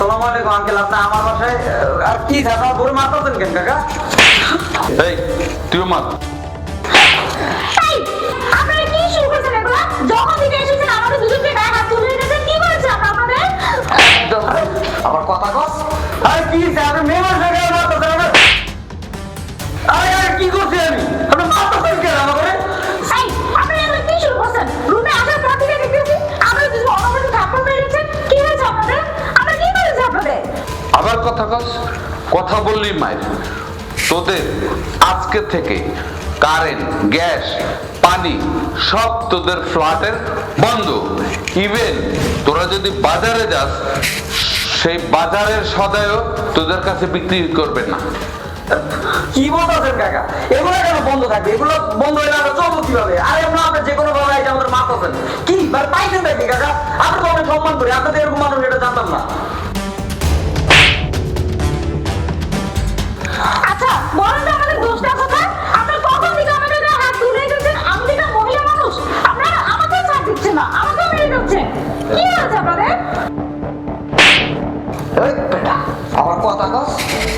আলাইকুম, আঙ্কেল, আপনি আমার বাসায় আর কি আপনার বড় মারতেছেন কেন কাকা। এই তুইও মার। কথা বললি মায়ের। তোদের আজকে থেকে কারেন্ট গ্যাস পানি সব তোদের ফ্ল্যাটের বন্ধ। ইভেন তোরা যদি বাজারে যাস, সেই বাজারের সদায়ও তোদের কাছে বিক্রি করবে না। কি বলতেছেন কাকা? এগুলো কেন বন্ধ থাকবে এগুলো বন্ধ হলে আমরা চলবো কীভাবে? আরে আমরা আপনি যে কোনো ভাবে এটা আমাদের মারতেছেন। কি পাইছেন নাকি কাকা? আপনি তো অনেক সম্মান করি। আপনাদের এরকম মানুষ, এটা জানতাম না। আমার কথা কস?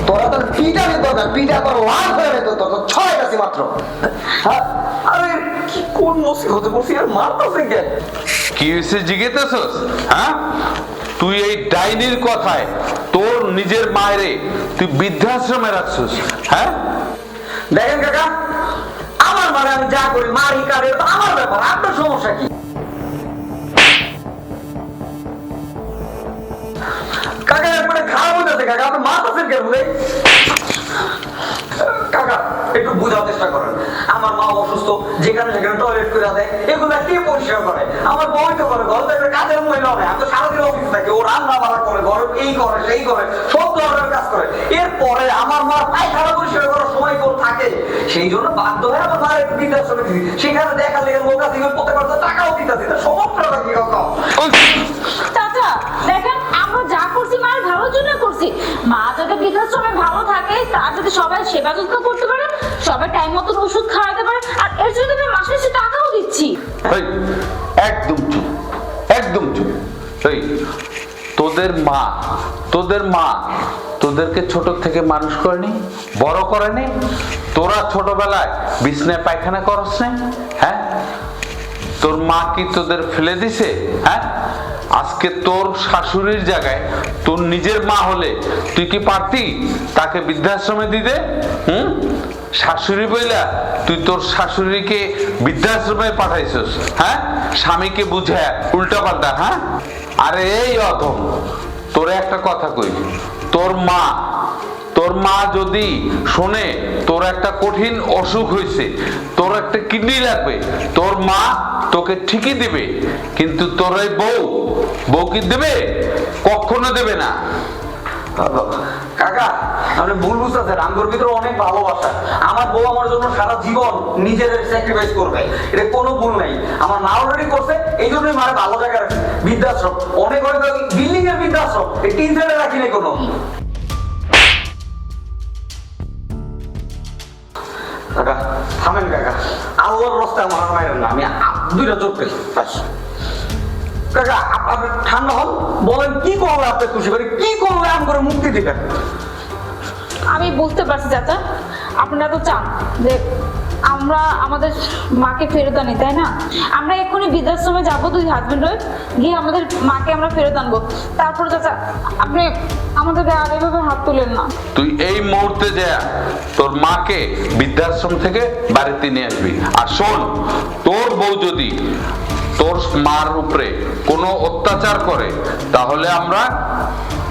তোরা তোর পিটা নিত না পিটা তোর লাল হয়ে যেত তোর ছয় গেছি মাত্র। হ্যাঁ? আরে কি কোন মুসিবতে বসি? আর মারতেছেন কেন কি হয়েছে জিজ্ঞেতেছস হ্যাঁ? তুই এই ডাইনির কথায় তোর নিজের মায়েরে তুই বৃদ্ধাশ্রমে রাখছিস হ্যাঁ? দেখেন কাকা আমার মানে আমি যা করি মারি কারে আমার ব্যাপার আপনার সমস্যা কি? কাকা কেন রে? কাকা, একটু বোঝার চেষ্টা করেন। আমার মা অসুস্থ, যেখানে সেখানে টয়লেট করে দেয়, এগুলো কে পরিষ্কার করে? আমার বই তো করে, ঘর কাজের মহিলা আমি তো সারাদিন অফিস থাকে, ও রান্না বান্না করে, ঘর এই করে, সেই করে, সব ধরনের কাজ করে। এরপরে আমার মা পায়খানা পরিষ্কার করার সময় কোন থাকে। সেই জন্য বাধ্য হয়ে আমার মায়ের একটু বৃদ্ধাশ্রমে সেখানে দেখা লেগে লোক আছে প্রত্যেক মাসে টাকাও দিতে দিতে সমস্যাটা কি কাকা ওই, চাচা দেখেন আমরা যা করছি মায়ের ভালোর জন্য করছি মা যাতে ভালো থাকে তার যাতে সবাই সেবা যত্ন করতে পারে, সবাই টাইম ওষুধ খাওয়াতে পারে, আর এর জন্য আমি মাসে মাসে টাকাও দিচ্ছি। একদম চুপ একদম চুপ। এই, তোদের মা তোদের মা, তোদেরকে ছোট থেকে মানুষ করেনি, বড় করেনি, তোরা ছোটবেলায় বিছনায় পায়খানা করস হ্যাঁ? তোর মা কি তোদের ফেলে দিছে হ্যাঁ? আজকে তোর শাশুড়ির জায়গায় তোর নিজের মা হলে তুই কি পারতি? তাকে বৃদ্ধাশ্রমে দিতে? হুম? শাশুড়ি বইলা তুই তোর শাশুড়িকে বৃদ্ধাশ্রমে পাঠাইছস হ্যাঁ? স্বামীকে বুঝে উল্টা পাল্টা হ্যাঁ? আরে এই অধম, তোরে একটা কথা কই, তোর মা মা যদি শোনে, তোর একটা কঠিন অসুখ হয়েছে, তোর একটা কিডনি লাগবে, তোর মা তোকে ঠিকই দেবে, কিন্তু তোর এই বউ বউ কি দেবে? কখনো দেবে না। কাকা, আপনি ভুল বুঝতেছেন, আমগোর ভিতরে অনেক ভালোবাসা। আমার বউ আমার জন্য সারা জীবন নিজের স্যাক্রিফাইস করবে। এটা কোনো ভুল নাই। আমার মা অলরেডি করছে, এই জন্যই মারে ভালো জায়গায় বৃদ্ধাশ্রম, অনেক অনেক বিল্ডিং এর বৃদ্ধাশ্রম, এই তিন রাখি নাই কোনো। থামেন কাকা। আল্লাহর রাস্তায় আমার মায়ের না, আমি দুইটা জোর পেয়েছি কাকা, আপ- আপনি ঠান্ডা হন, বলেন কি করলে আপনি খুশি করে, কি করলে আম করে মুক্তি দিবেন? আমি বুঝতে পারছি, চাচা। আপনারা তো চান যে আমরা আমাদের মাকে ফেরত আনি, তাই না? আমরা এক্ষুনি বৃদ্ধাশ্রমে যাব দুই হাজবেন্ড হয়ে গিয়ে আমাদের মাকে আমরা ফেরত আনব। তারপর চাচা, আপনি আমাদের গায়ে আর হাত তুলেন না। তুই এই মুহূর্তে যা, তোর মাকে বৃদ্ধাশ্রম থেকে বাড়িতে নিয়ে আসবি। আর শোন, তোর বউ যদি তোর মার উপরে কোনো অত্যাচার করে, তাহলে আমরা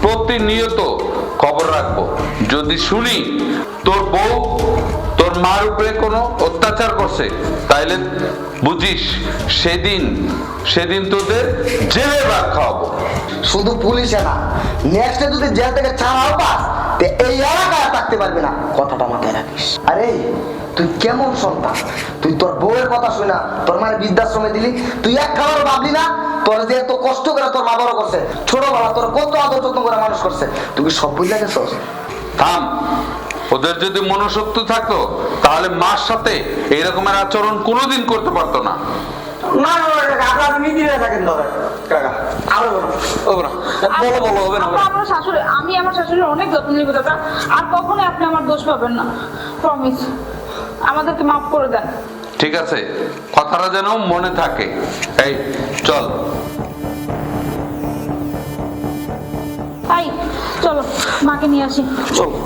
প্রতিনিয়ত খবর রাখব। যদি শুনি তোর বউ, তোর মার উপরে কোনো অত্যাচার করছে, তাইলে বুঝিস সেদিন সেদিন তোদের জেলে ভাত খাওয়াবো। শুধু পুলিশে না নেক্সটে যদি জেল থেকে ছাড়াও পাস এই এলাকায় থাকতে পারবি না। কথাটা মাথায় রাখিস। আরে, তুই কেমন সন্তান? তুই তোর বউয়ের কথা শুনা তোর মানে বৃদ্ধাশ্রমে দিলি, তুই এক খাবার ভাবলি না, তোর যে এত কষ্ট করে তোর মা বড় করছে ছোটবেলা তোর কত আদর যত্ন করে মানুষ করছে, তুই সব বুঝলে গেছস? থাম। ওদের যদি মনোশক্তি থাকতো তাহলে মার সাথে এইরকমের আচরণ কোনোদিন করতে পারতো না। আমরা শাশুড়ি আমি আমার শাশুড়ির অনেক যত্ন নিব দাদা। আর কখনোই আপনি আমার দোষ পাবেন না। প্রমিস আমাদেরকে মাফ করে দেন। ঠিক আছে। কথাটা যেন মনে থাকে। এই চলো। মাকে নিয়ে আসি। চলো।